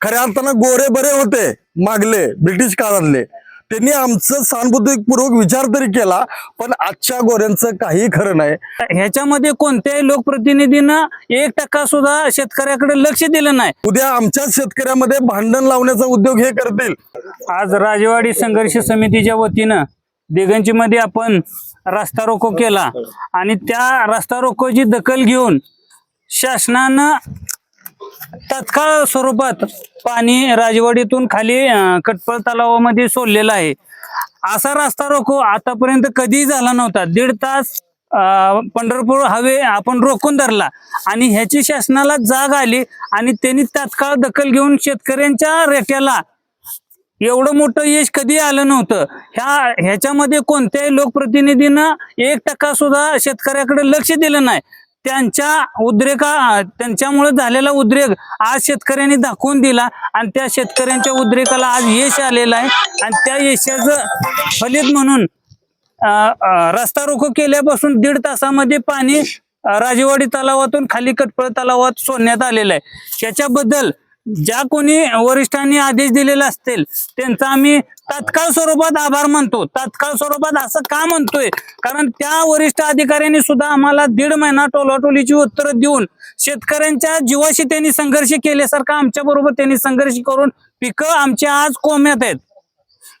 खऱ्या अर्थानं गोरे बरे होते मागले ब्रिटिश काळातले. त्यांनी आमचं सहानुभूतीपूर्वक विचार तरी केला पण आजच्या गोऱ्यांचं काही खरं नाही. ह्याच्यामध्ये कोणत्याही लोकप्रतिनिधीनं एक टक्का सुद्धा शेतकऱ्याकडे लक्ष दिलं नाही. उद्या आमच्या शेतकऱ्यामध्ये भांडण लावण्याचा उद्योग हे करतील. आज राजवाडी संघर्ष समितीच्या वतीनं दिगंची मध्ये आपण रस्ता रोको केला. आणि त्या रस्ता रोकोची दखल घेऊन शासनानं तत्काळ स्वरूपात पाणी राजवाडीतून खाली अं, कटपळ तलावामध्ये सोडलेलं आहे. असा रस्ता रोको. आतापर्यंत कधीही झाला नव्हता. दीड तास पंढरपूर हवे आपण रोखून धरला. आणि ह्याची शासनाला जाग आली आणि त्यांनी तात्काळ दखल घेऊन शेतकऱ्यांच्या रेट्याला एवढं मोठं यश कधी आलं नव्हतं. ह्या ह्याच्यामध्ये कोणत्याही लोकप्रतिनिधीनं एक टक्का सुद्धा शेतकऱ्याकडे लक्ष दिलं नाही. त्यांच्या उद्रेका त्यांच्यामुळे झालेला उद्रेक आज शेतकऱ्यांनी दाखवून दिला आणि त्या शेतकऱ्यांच्या उद्रेकाला आज यश आलेलं आहे. आणि त्या यशाचं फलित म्हणून रस्ता रोको केल्यापासून दीड तासामध्ये पाणी राजेवाडी तलावातून खाली कटपळ तलावात सोडण्यात आलेलं आहे. त्याच्याबद्दल ज्या कोणी वरिष्ठांनी आदेश दिलेले असतील त्यांचा आम्ही तात्काळ स्वरूपात आभार मानतो. तात्काळ स्वरूपात असं का म्हणतोय? कारण त्या वरिष्ठ अधिकाऱ्यांनी सुद्धा आम्हाला दीड महिना टोलाटोलीची उत्तरं देऊन शेतकऱ्यांच्या जीवाशी त्यांनी संघर्ष केल्यासारखं आमच्या बरोबर त्यांनी संघर्ष करून पिकं आमच्या आज कोम्यात आहेत.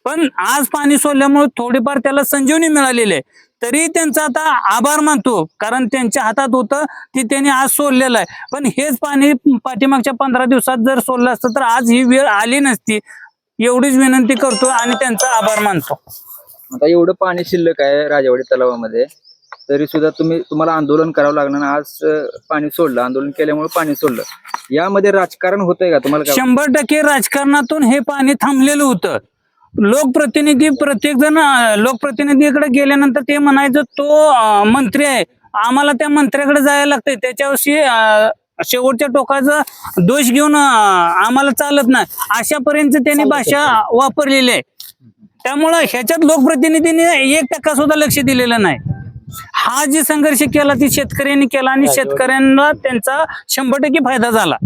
पण आज पाणी सोडल्यामुळे थोडीफार त्याला संजीवनी मिळालेली आहे. तरी त्यांचा आता आभार मानतो कारण त्यांच्या हातात होतं ती त्यांनी आज सोडलेलं आहे. पण हेच पाणी पाठीमागच्या पंधरा दिवसात जर सोडलं असतं तर आज ही वेळ आली नसती. एवढीच विनंती करतो आणि त्यांचा आभार मानतो. आता एवढं पाणी शिल्लक आहे राजावाडी तलावामध्ये तरी सुद्धा तुम्ही तुम्हाला आंदोलन करावं आणि आज पाणी सोडलं. आंदोलन केल्यामुळे पाणी सोडलं. यामध्ये राजकारण होतंय का तुम्हाला शंभर टक्के राजकारणातून हे पाणी थांबलेलं होतं. लोकप्रतिनिधी प्रत्येक जण लोकप्रतिनिधीकडे गेल्यानंतर ते म्हणायचं तो मंत्री आहे. आम्हाला त्या मंत्र्याकडे जायला लागतंय. त्याच्याविषयी शेवटच्या टोकाचा दोष घेऊन आम्हाला चालत नाही. अशापर्यंत त्यांनी भाषा वापरलेली आहे. त्यामुळं ह्याच्यात लोकप्रतिनिधीने एक टक्का सुद्धा लक्ष दिलेलं नाही. हा जे संघर्ष केला ती शेतकऱ्यांनी केला आणि शेतकऱ्यांना त्यांचा शंभर टक्के फायदा झाला.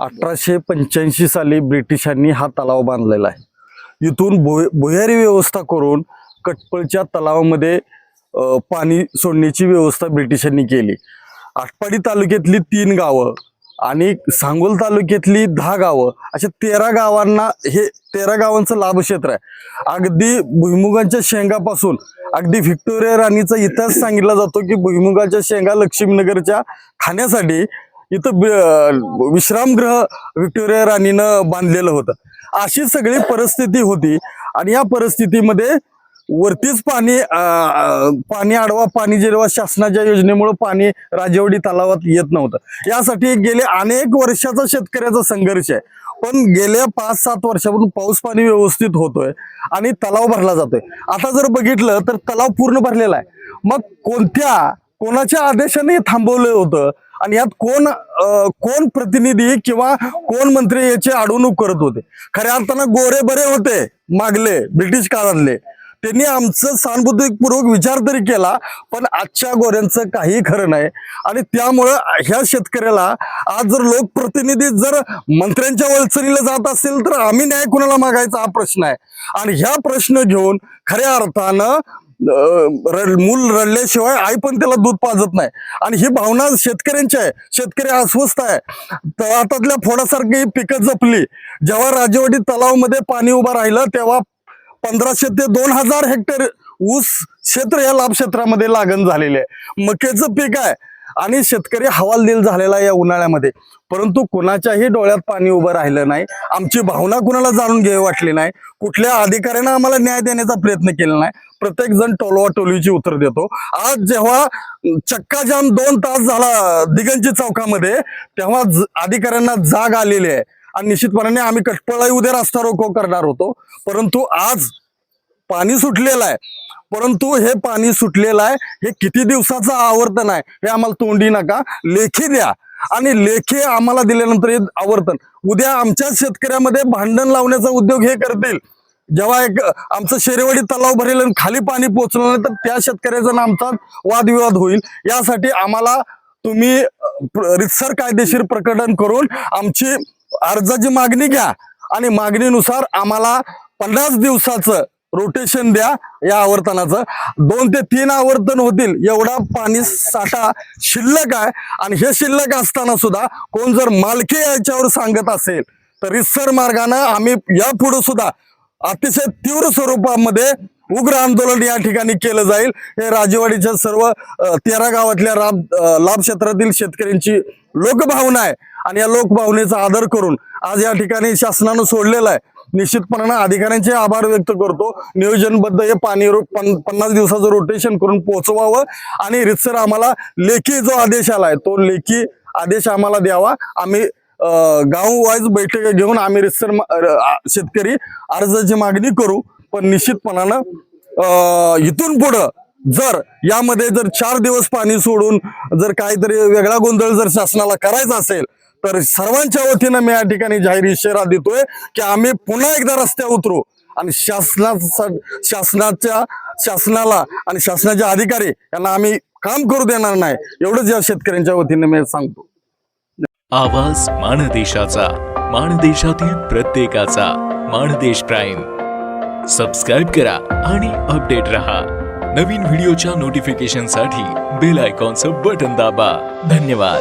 अठराशे पंच्याऐंशी साली ब्रिटिशांनी हा तलाव बांधलेला आहे. इथून भुय भुयारी व्यवस्था करून कटपळच्या तलावामध्ये पाणी सोडण्याची व्यवस्था ब्रिटिशांनी केली. आटपाडी तालुक्यातली तीन गावं आणि सांगोल तालुक्यातली दहा गावं अशा तेरा गावांना हे तेरा गावांचं लाभक्षेत्र आहे. अगदी भुईमुगांच्या शेंगापासून अगदी व्हिक्टोरिया राणीचा इतिहास सांगितला जातो की भुईमुगाच्या शेंगा लक्ष्मीनगरच्या खाण्यासाठी इथं विश्रामगृह व्हिक्टोरिया राणीनं बांधलेलं होतं. अशी सगळी परिस्थिती होती आणि या परिस्थितीमध्ये वरतीच पाणी पाणी आडवा पाणी जिरवा शासनाच्या योजनेमुळे पाणी राजेवाडी तलावात येत नव्हतं. यासाठी गेले अनेक वर्षाचा शेतकऱ्याचा संघर्ष आहे. पण गेल्या पाच सात वर्षापासून पाऊस पाणी व्यवस्थित होतोय आणि तलाव भरला जातोय. आता जर बघितलं तर तलाव पूर्ण भरलेला आहे. मग कोणत्या कोणाच्या आदेशाने थांबवलं होतं? आणि यात कोण कोण प्रतिनिधी किंवा कोण मंत्री याची अडवणूक करत होते? खऱ्या अर्थानं गोरे बरे होते मागले ब्रिटिश काळातले. त्यांनी आमचं सहानुभूतीपूर्वक विचार तरी केला पण आजच्या गोऱ्यांचं काही खरं नाही. आणि त्यामुळं ह्या शेतकऱ्याला आज जर लोकप्रतिनिधी जर मंत्र्यांच्या वळचणीला जात असेल तर आम्ही न्याय कुणाला मागायचा? हा प्रश्न आहे. आणि ह्या प्रश्न घेऊन खऱ्या अर्थानं मूल रडल्याशिवाय आई पण त्याला दूध पाजत नाही. आणि ही भावना शेतकऱ्यांची आहे. शेतकरी अस्वस्थ आहे. तळातातल्या फोडासारखी पिकं जपली. जेव्हा राजेवाडी तलावमध्ये पाणी उभं राहिलं तेव्हा पंधराशे ते दोन हजार हेक्टर ऊस क्षेत्र या लाभ क्षेत्रामध्ये लागण झालेले आहे. मक्याचं पीक आहे. आणि शेतकरी हवालदिल झालेला आहे या उन्हाळ्यामध्ये. परंतु कुणाच्याही डोळ्यात पाणी उभं राहिलं नाही. आमची भावना कुणाला जाणून घ्यावी वाटली नाही. कुठल्या अधिकाऱ्यानं आम्हाला न्याय देण्याचा प्रयत्न केला नाही. प्रत्येक जण टोलवा टोलीची उत्तर देतो. आज जेव्हा चक्काजाम दोन तास झाला दिगंजी चौकामध्ये तेव्हा अधिकाऱ्यांना जाग आलेली आहे. आणि निश्चितपणाने आम्ही कटपळाही उद्या रस्ता रोको करणार होतो. परंतु आज पाणी सुटलेलं आहे. परंतु हे पाणी सुटलेलं आहे हे किती दिवसाचं आवर्तन आहे हे आम्हाला तोंडी नका. लेखी द्या. आणि लेखी आम्हाला दिल्यानंतर हे आवर्तन. उद्या आमच्या शेतकऱ्यामध्ये भांडण लावण्याचा उद्योग हे करतील. जेव्हा एक आमचं शेरेवाडी तलाव भरेल आणि खाली पाणी पोहोचलं नाही तर त्या शेतकऱ्याचा आमचा वादविवाद होईल. यासाठी आम्हाला तुम्ही रितसर कायदेशीर प्रकटन करून आमची अर्जाची मागणी घ्या. आणि मागणीनुसार आम्हाला पन्नास दिवसाचं रोटेशन द्या या आवर्तनाचं. दोन ते तीन आवर्तन होतील. एवढा पाणी साठा शिल्लक आहे. आणि हे शिल्लक असताना सुद्धा कोण जर मालकी याच्यावर सांगत असेल तर रितसर मार्गानं आम्ही यापुढे सुद्धा अतिशय तीव्र स्वरूपामध्ये उग्र आंदोलन या ठिकाणी केलं जाईल. हे राजेवाडीच्या सर्व तेरा गावातल्या लाभ लाभ क्षेत्रातील शेतकऱ्यांची लोकभावना आहे. आणि या लोकभावनेचा आदर करून आज या ठिकाणी शासनानं सोडलेलं आहे. निश्चितपणानं अधिकाऱ्यांचे आभार व्यक्त करतो. नियोजनबद्ध हे पाणी रो- पन- पन्नास दिवसाचं रोटेशन करून पोहोचवावं आणि रितसर आम्हाला लेखी जो आदेश आलाय तो लेखी आदेश आम्हाला द्यावा. आम्ही गाव वाईज बैठक घेऊन आम्ही रितसर शेतकरी अर्जाची मागणी करू. पण निश्चितपणानं इथून पुढं जर यामध्ये जर चार दिवस पाणी सोडून जर काहीतरी वेगळा गोंधळ जर शासनाला करायचा असेल तर सर्वांच्या वतीनं मी या ठिकाणी जाहीर इशारा देतोय की आम्ही पुन्हा एकदा रस्त्यावर उतरू. आणि शासना शासनाच्या शासनाला आणि शासनाचे अधिकारी यांना आम्ही काम करू देणार नाही एवढंच या शेतकऱ्यांच्या वतीने मी सांगतो. आवाज माणदेशाचा माणदेशातील प्रत्येकाचा माणदेश प्राईम. सबस्क्राईब करा आणि अपडेट रहा. नवीन व्हिडिओच्या नोटिफिकेशनसाठी बेल आयकॉनचं बटन दाबा. धन्यवाद.